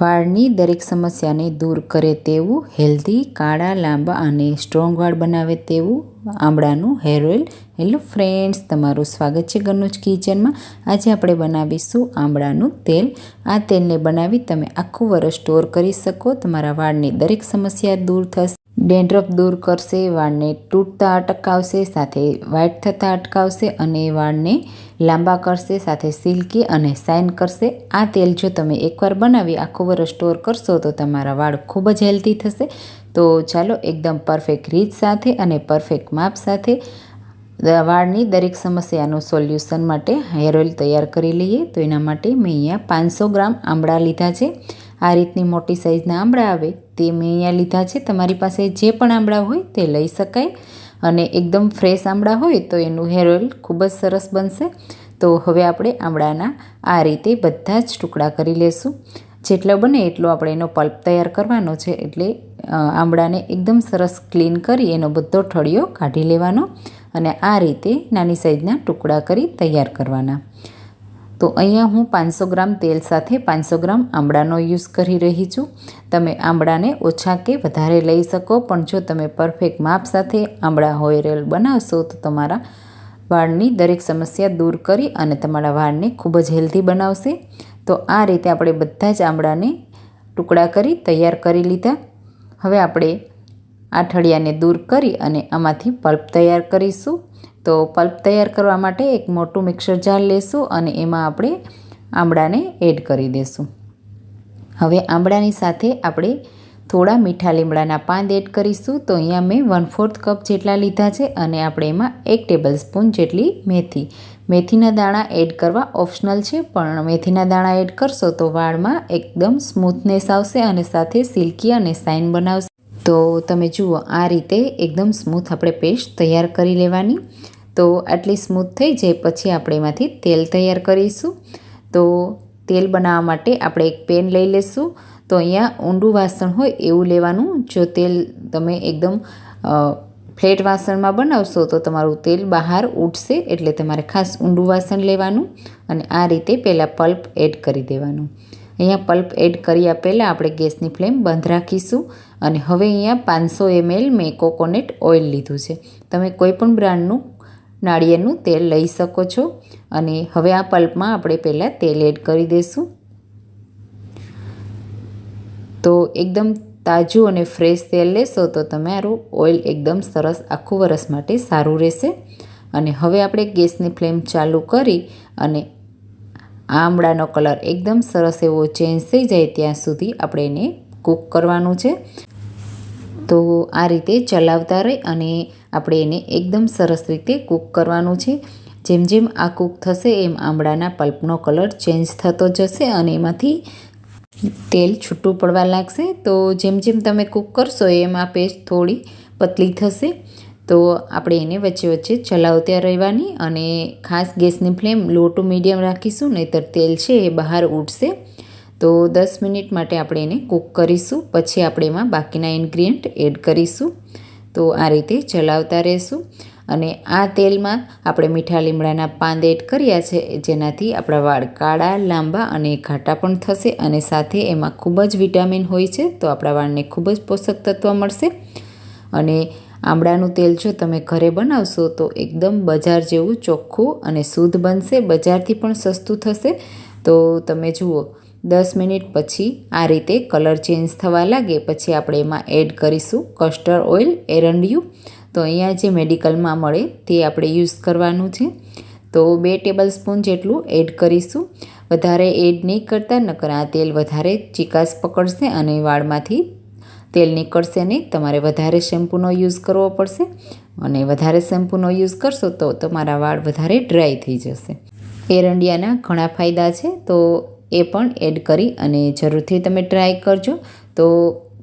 વાળની દરેક સમસ્યાને દૂર કરે તેવું હેલ્ધી, કાળા, લાંબા અને સ્ટ્રોંગ વાળ બનાવે તેવું આમળાનું હેર ઓઇલ. હેલો ફ્રેન્ડ્સ, તમારું સ્વાગત છે ગનુજ કિચનમાં. આજે આપણે બનાવીશું આમળાનું તેલ. આ તેલને બનાવી તમે આખું વરસ સ્ટોર કરી શકો. તમારા વાળની દરેક સમસ્યા દૂર થશે. ડેન્ડ્રફ દૂર કરશે, વાળને તૂટતા અટકાવશે, સાથે વ્હાઇટ થતાં અટકાવશે અને વાળને લાંબા કરશે, સાથે સિલ્કી અને શાઇન કરશે. આ તેલ જો તમે એકવાર બનાવી, આખું વરસ સ્ટોર કરશો, તો તમારા વાળ ખૂબ જ હેલ્ધી થશે. તો ચાલો એકદમ પરફેક્ટ રીત સાથે અને પરફેક્ટ માપ સાથે વાળની દરેક સમસ્યાનું સોલ્યુશન માટે હેર ઓઇલ તૈયાર કરી લઈએ. તો એના માટે મેં અહીંયા પાંચસો ગ્રામ આંબળા લીધા છે. આ રીતની મોટી સાઇઝના આંબળા આવે, તે મેં અહીંયા લીધા છે. તમારી પાસે જે પણ આંબળા હોય તે લઈ શકાય. અને એકદમ ફ્રેશ આંબળા હોય તો એનું હેર ઓઇલ ખૂબ જ સરસ બનશે. તો હવે આપણે આંબળાના આ રીતે બધા જ ટુકડા કરી લેશું. જેટલો બને એટલો આપણે એનો પલ્પ તૈયાર કરવાનો છે. એટલે આંબળાને એકદમ સરસ ક્લીન કરી એનો બધો ઠળિયો કાઢી લેવાનો અને આ રીતે નાની સાઈઝના ટુકડા કરી તૈયાર કરવાના. તો અહીંયા હું પાંચસો ગ્રામ તેલ સાથે પાંચસો ગ્રામ આંબળાનો યુઝ કરી રહી છું. તમે આંબળાને ઓછા કે વધારે લઈ શકો, પણ જો તમે પરફેક્ટ માપ સાથે આંબળા હોયરેલ બનાવશો, તો તમારા વાળની દરેક સમસ્યા દૂર કરી અને તમારા વાળને ખૂબ જ હેલ્ધી બનાવશે. તો આ રીતે આપણે બધા જ આંબળાને ટુકડા કરી તૈયાર કરી લીધા. હવે આપણે આ દૂર કરી અને આમાંથી પલ્પ તૈયાર કરીશું. તો પલ્પ તૈયાર કરવા માટે એક મોટું મિક્સર જાર લેશું અને એમાં આપણે આંબળાને એડ કરી દઈશું હવે આંબળાની સાથે આપણે થોડા મીઠા લીમડાના પાન એડ કરીશું. તો અહીંયા મેં વન ફોર્થ કપ જેટલા લીધા છે અને આપણે એમાં એક ટેબલ સ્પૂન જેટલી મેથી. મેથીના દાણા એડ કરવા ઓપ્શનલ છે, પણ મેથીના દાણા એડ કરશો તો વાળમાં એકદમ સ્મૂથનેસ આવશે અને સાથે સિલ્કી અને સાઇન બનાવશે. તો તમે જુઓ, આ રીતે એકદમ સ્મૂથ આપણે પેસ્ટ તૈયાર કરી લેવાની. તો આટલી સ્મૂથ થઈ જાય પછી આપણે એમાંથી તેલ તૈયાર કરીશું. તો તેલ બનાવવા માટે આપણે એક પેન લઈ લઈશું તો અહીંયા ઊંડું વાસણ હોય એવું લેવાનું. જો તેલ તમે એકદમ ફ્લેટ વાસણમાં બનાવશો તો તમારું તેલ બહાર ઉઠશે એટલે તમારે ખાસ ઊંડું વાસણ લેવાનું અને આ રીતે પહેલાં પલ્પ એડ કરી દેવાનું. અહીંયા પલ્પ એડ કર્યા પહેલાં આપણે ગેસની ફ્લેમ બંધ રાખીશું અને હવે અહીંયા પાંચસો એમએલ મેં કોકોનટ ઓઇલ લીધું છે. તમે કોઈપણ બ્રાન્ડનું નાળિયેરનું તેલ લઈ શકો છો અને હવે આ પલ્પમાં આપણે પહેલાં તેલ એડ કરી દઈશું. તો એકદમ તાજું અને ફ્રેશ તેલ લેશો તો તમારું ઓઇલ એકદમ સરસ આખું વરસ માટે સારું રહેશે. અને હવે આપણે ગેસની ફ્લેમ ચાલુ કરી અને આમળાનો કલર એકદમ સરસ એવો ચેન્જ થઈ જાય ત્યાં સુધી આપણે એને કૂક કરવાનું છે. તો આ રીતે ચલાવતા રહી અને આપણે એને એકદમ સરસ રીતે કૂક કરવાનું છે. જેમ જેમ આ કૂક થશે એમ આમળાના પલ્પનો કલર ચેન્જ થતો જશે અને એમાંથી તેલ છૂટું પડવા લાગશે. તો જેમ જેમ તમે કૂક કરશો એમ આ પેસ્ટ થોડી પતલી થશે. તો આપણે એને વચ્ચે વચ્ચે ચલાવતા રહેવાની અને ખાસ ગેસની ફ્લેમ લો ટુ મીડિયમ રાખીશું, નહીંતર તેલ છે એ બહાર ઉઠશે તો દસ મિનિટ માટે આપણે એને કૂક કરીશું. પછી આપણે એમાં બાકીના ઇન્ગ્રીડિયન્ટ એડ કરીશું. તો આ રીતે ચલાવતા રહેશું. અને આ તેલમાં આપણે મીઠા લીમડાના પાંદ એડ કર્યા છે, જેનાથી આપણા વાળ કાળા, લાંબા અને ઘાટા પણ થશે અને સાથે એમાં ખૂબ જ વિટામિન હોય છે, તો આપણા વાળને ખૂબ જ પોષક તત્વ મળશે. અને આમળાનું તેલ જો તમે ઘરે બનાવશો, તો એકદમ બજાર જેવું ચોખ્ખું અને શુદ્ધ બનશે, બજારથી પણ સસ્તું થશે. તો તમે જુઓ દસ મિનિટ પછી આ રીતે કલર ચેન્જ થવા લાગે, પછી આપણે એમાં એડ કરીશું કસ્ટર ઓઇલ એરંડિયું તો અહીંયા જે મેડિકલમાં મળે તે આપણે યુઝ કરવાનું છે. તો બે ટેબલ સ્પૂન જેટલું એડ કરીશું. વધારે એડ નહીં કરતા, નકર આ તેલ વધારે ચિકાસ પકડશે અને વાળમાંથી તેલ નીકળશે નહીં. તમારે વધારે શેમ્પૂનો યુઝ કરવો પડશે અને વધારે શેમ્પૂનો યુઝ કરશો તો તમારા વાળ વધારે ડ્રાય થઈ જશે. એરંડિયાના ઘણા ફાયદા છે. તો એ પણ એડ કરી અને જરૂરથી તમે ટ્રાય કરજો. તો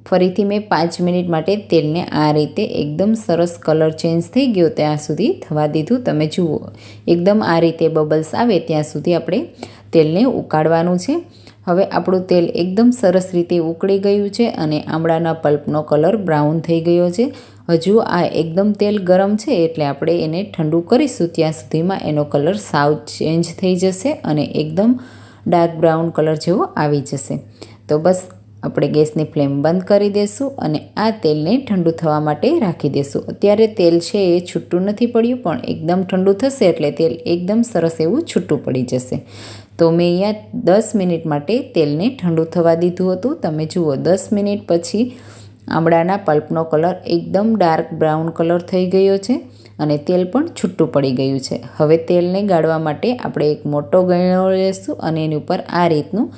ફરીથી મેં પાંચ મિનિટ માટે તેલને આ રીતે એકદમ સરસ કલર ચેન્જ થઈ ગયો ત્યાં સુધી થવા દીધું. તમે જુઓ, એકદમ આ રીતે બબલ્સ આવે ત્યાં સુધી આપણે તેલને ઉકાળવાનું છે. હવે આપણું તેલ એકદમ સરસ રીતે ઉકળી ગયું છે અને આમળાના પલ્પનો કલર બ્રાઉન થઈ ગયો છે. હજુ આ એકદમ તેલ ગરમ છે એટલે આપણે એને ઠંડુ કરીશું. ત્યાં સુધીમાં એનો કલર સાવ ચેન્જ થઈ જશે અને એકદમ ડાર્ક બ્રાઉન કલર જેવો આવી જશે. તો બસ, આપણે ગેસની ફ્લેમ બંધ કરી દઈશું અને આ તેલને ઠંડુ થવા માટે રાખી દઈશું અત્યારે તેલ છે એ છૂટું નથી પડ્યું, પણ એકદમ ઠંડુ થશે એટલે તેલ એકદમ સરસ એવું છૂટું પડી જશે. તો મેં અહીંયા દસ મિનિટ માટે તેલને ઠંડુ થવા દીધું હતું. તમે જુઓ, દસ મિનિટ પછી આમળાના પલ્પનો કલર એકદમ ડાર્ક બ્રાઉન કલર થઈ ગયો છે. અને તેલ પણ છૂટું પડી ગયું છે. હવે તેલને ગાળવા માટે આપણે એક મોટો ગળણો લેશું અને એની ઉપર આ રીતનું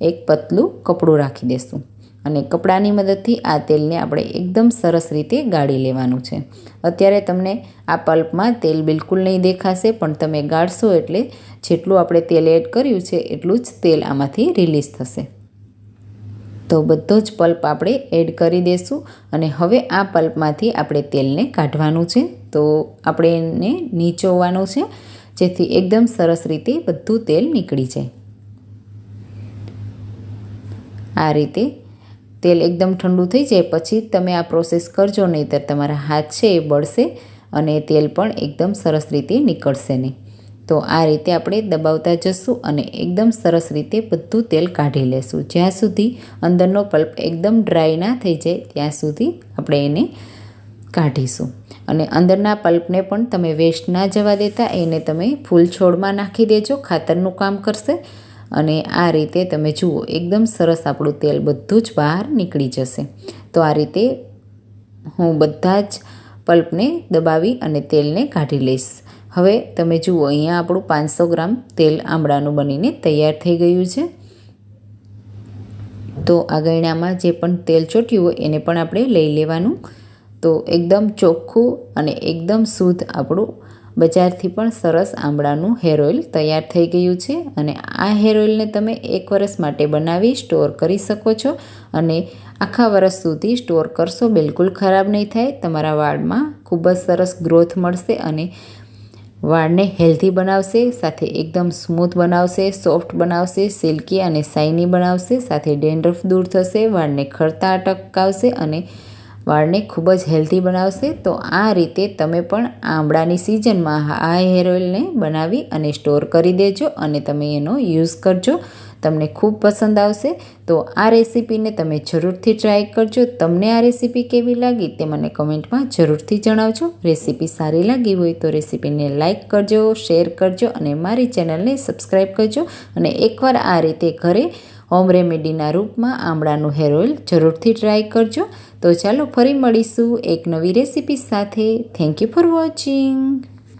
એક પતલું કપડું રાખી દઈશું અને કપડાની મદદથી આ તેલને આપણે એકદમ સરસ રીતે ગાળી લેવાનું છે. અત્યારે તમને આ પલ્પમાં તેલ બિલકુલ નહીં દેખાશે, પણ તમે ગાળશો એટલે જેટલું આપણે તેલ એડ કર્યું છે, એટલું જ તેલ આમાંથી રિલીઝ થશે. તો બધો જ પલ્પ આપણે એડ કરી દઈશું અને હવે આ પલ્પમાંથી આપણે તેલને કાઢવાનું છે. તો આપણે એને નીચોવવાનું છે, જેથી એકદમ સરસ રીતે બધું તેલ નીકળી જાય. આ રીતે તેલ એકદમ ઠંડુ થઈ જાય, પછી તમે આ પ્રોસેસ કરજો, નહીંતર તમારા હાથ છે એ બળશે અને તેલ પણ એકદમ સરસ રીતે નીકળશે નહીં. તો આ રીતે આપણે દબાવતા જશું અને એકદમ સરસ રીતે બધું તેલ કાઢી લેશું. જ્યાં સુધી અંદરનો પલ્પ એકદમ ડ્રાય ના થઈ જાય, ત્યાં સુધી આપણે એને કાઢીશું. અને અંદરના પલ્પને પણ તમે વેસ્ટ ના જવા દેતા, એને તમે ફૂલ છોડમાં નાખી દેજો, ખાતરનું કામ કરશે. અને આ રીતે તમે જુઓ, એકદમ સરસ આપણું તેલ બધું જ બહાર નીકળી જશે. તો આ રીતે હું બધા જ પલ્પને દબાવી અને તેલને કાઢી લઈશ. હવે તમે જુઓ, અહીંયા આપણું પાંચસો ગ્રામ તેલ આમળાનું બનીને તૈયાર થઈ ગયું છે. તો આ ગયણામાં જે પણ તેલ ચોટ્યું હોય એને પણ આપણે લઈ લેવાનું. તો એકદમ ચોખ્ખું અને એકદમ શુદ્ધ આપણું બજારથી પણ સરસ આંબળાનું હેર ઓઇલ તૈયાર થઈ ગયું છે. અને આ હેર ઓઇલને તમે એક વર્ષ માટે બનાવી સ્ટોર કરી શકો છો અને આખા વર્ષ સુધી સ્ટોર કરશો, બિલકુલ ખરાબ નહીં થાય. તમારા વાળમાં ખૂબ જ સરસ ગ્રોથ મળશે અને વાળને હેલ્ધી બનાવશે, સાથે એકદમ સ્મૂથ બનાવશે, સોફ્ટ બનાવશે, સિલ્કી અને શાઇની બનાવશે, સાથે ડેન્ડ્રફ દૂર થશે, વાળને ખરતા અટકાવશે અને વાળને ખૂબ જ હેલ્ધી બનાવશે, તો આ રીતે તમે પણ આંબળાની સિઝનમાં આ હેર ઓઇલને બનાવી અને સ્ટોર કરી દેજો અને તમે એનો યુઝ કરજો. તમને ખૂબ પસંદ આવશે, તો આ રેસીપીને તમે જરૂરથી ટ્રાય કરજો. તમને આ રેસીપી કેવી લાગી તે મને કમેન્ટમાં જરૂરથી જણાવજો. રેસીપી સારી લાગી હોય તો રેસીપીને લાઇક કરજો, શેર કરજો અને મારી ચેનલને સબસ્ક્રાઈબ કરજો અને એકવાર આ રીતે ઘરે હોમ રેમેડીના રૂપમાં આમળાનું હેર ઓઇલ જરૂરથી ટ્રાય કરજો. તો ચાલો ફરી મળીશું એક નવી રેસીપી સાથે. Thank you for watching